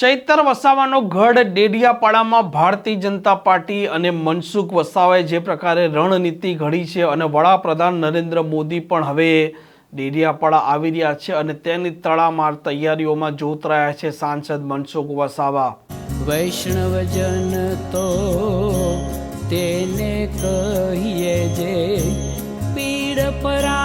ચૈતર વસાવાનો ગઢ ડેડિયાપાડામાં ભારતીય જનતા પાર્ટી અને મનસુખ વસાવાએ જે પ્રકારે રણનીતિ ઘડી છે અને વડાપ્રધાન નરેન્દ્ર મોદી પણ હવે ડેડિયાપાડા આવી રહ્યા છે અને તેની તડામાર તૈયારીઓમાં જોતરાયા છે સાંસદ મનસુખ વસાવા. વૈષ્ણવજન તો તેને કહીએ જે પીડ પરાઈ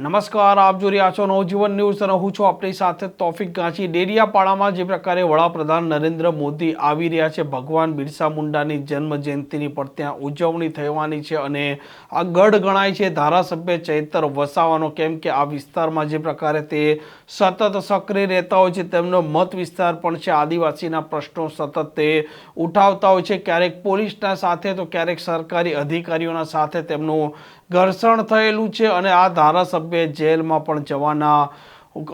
નમસ્કાર, આપ જોઈ રહ્યા છો નવજીવન ન્યૂઝ અને હું છું આપણી સાથે તોફિક ગાંચી. ડેરિયાપાડામાં જે પ્રકારે વડાપ્રધાન નરેન્દ્ર મોદી આવી રહ્યા છે, ભગવાન બિરસા મુંડાની જન્મ જયંતિની પણ ત્યાં ઉજવણી થવાની છે અને આ ગઢ ગણાય છે. ધારાસભ્ય ચૈતર વસાવાનો કેમ કે આ વિસ્તારમાં જે પ્રકારે તે સતત સક્રિય રહેતા હોય છે, તેમનો મત વિસ્તાર પણ છે, આદિવાસીના પ્રશ્નો સતત તે ઉઠાવતા હોય છે. ક્યારેક પોલીસના સાથે, તો ક્યારેક સરકારી અધિકારીઓના સાથે તેમનું ઘર્ષણ થયેલું છે અને આ ધારાસભ્ય જેલમાં પણ જવાના.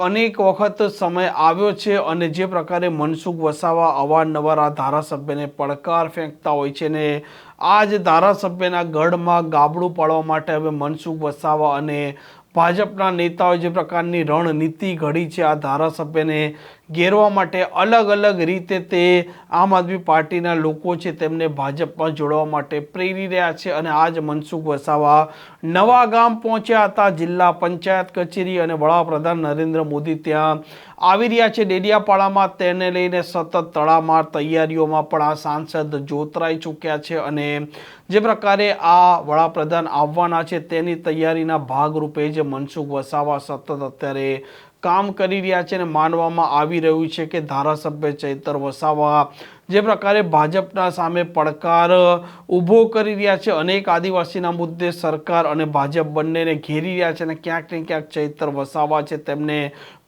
અનેક વખત સમય આવ્યો છે અને જે પ્રકારે મનસુખ વસાવા અવારનવાર આ ધારાસભ્યને પડકાર ફેંકતા હોય છે ને આ જ ધારાસભ્યના ગઢમાં ગાબડું પાડવા માટે હવે મનસુખ વસાવા અને ભાજપના નેતાઓ જે પ્રકારની રણનીતિ ઘડી છે આ ધારાસભ્યને ઘેરવા માટે અલગ અલગ રીતે તે આમ આદમી પાર્ટીના લોકો છે તેમને ભાજપમાં જોડવા માટે પ્રેરી રહ્યા છે અને આજ મનસુખ વસાવા નવા ગામ પહોંચ્યા હતા. જિલ્લા પંચાયત કચેરી અને વડાપ્રધાન નરેન્દ્ર મોદી ત્યાં આવી રહ્યા છે. ડેડિયાપાડામાં તેને લઈને સતત તડામાર તૈયારીઓમાં પણ આ સાંસદ જોતરાઈ ચૂક્યા છે અને જે પ્રકારે આ વડાપ્રધાન આવવાના છે તેની તૈયારીના ભાગરૂપે જે મનસુખ વસાવા સતત અત્યારે કામ કરી રહ્યા છે અને માનવામાં આવી રહ્યું છે કે ધારાસભ્ય ચૈતર વસાવા જે પ્રકારે ભાજપના સામે પડકાર ઊભો કરી રહ્યા છે, અનેક આદિવાસીના મુદ્દે સરકાર અને ભાજપ બંનેને ઘેરી રહ્યા છે અને ક્યાંક ને ક્યાંક ચૈતર વસાવા છે તેમને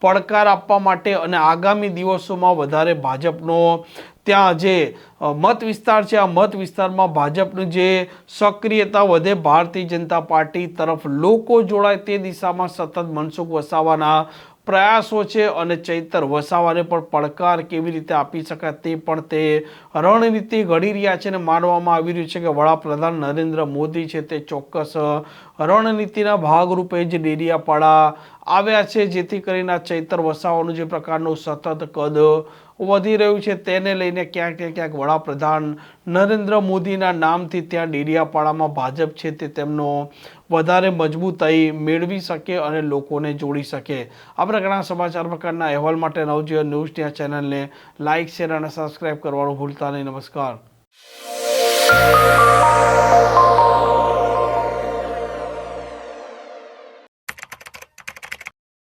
પડકાર આપવા માટે અને આગામી દિવસોમાં વધારે ભાજપનો ત્યાં જે મત વિસ્તાર છે, આ મત વિસ્તારમાં ભાજપનું જે સક્રિયતા વધે, ભારતીય જનતા પાર્ટી તરફ લોકો જોડાય તે દિશામાં સતત મનસુખ વસાવાના પ્રયાસો છે અને ચૈતર વસાવાને પણ પડકાર કેવી રીતે આપી શકાય તે પણ તે રણનીતિ ઘડી રહ્યા છે અને માનવામાં આવી રહ્યું છે કે વડાપ્રધાન નરેન્દ્ર મોદી છે તે ચોક્કસ રણનીતિના ભાગરૂપે જ ડેડિયાપાડા આવ્યા છે, જેથી કરીને આ ચૈતર વસાવાનું જે પ્રકારનું સતત કદ વધી રહ્યું છે, તેને લઈને ક્યાંક ને ક્યાંક વડાપ્રધાન નરેન્દ્ર મોદીના નામથી ત્યાં ડેડિયાપાડામાં ભાજપ છે તે તેમનો વધારે મજબૂતાઈ મેળવી શકે અને લોકોને જોડી શકે. આ પ્રકારના સમાચાર પ્રકારના અહેવાલ માટે નવજીવન ન્યૂઝ ત્યાં ચેનલને લાઇક શેર અને સબસ્ક્રાઈબ કરવાનું ભૂલતા નહીં. નમસ્કાર.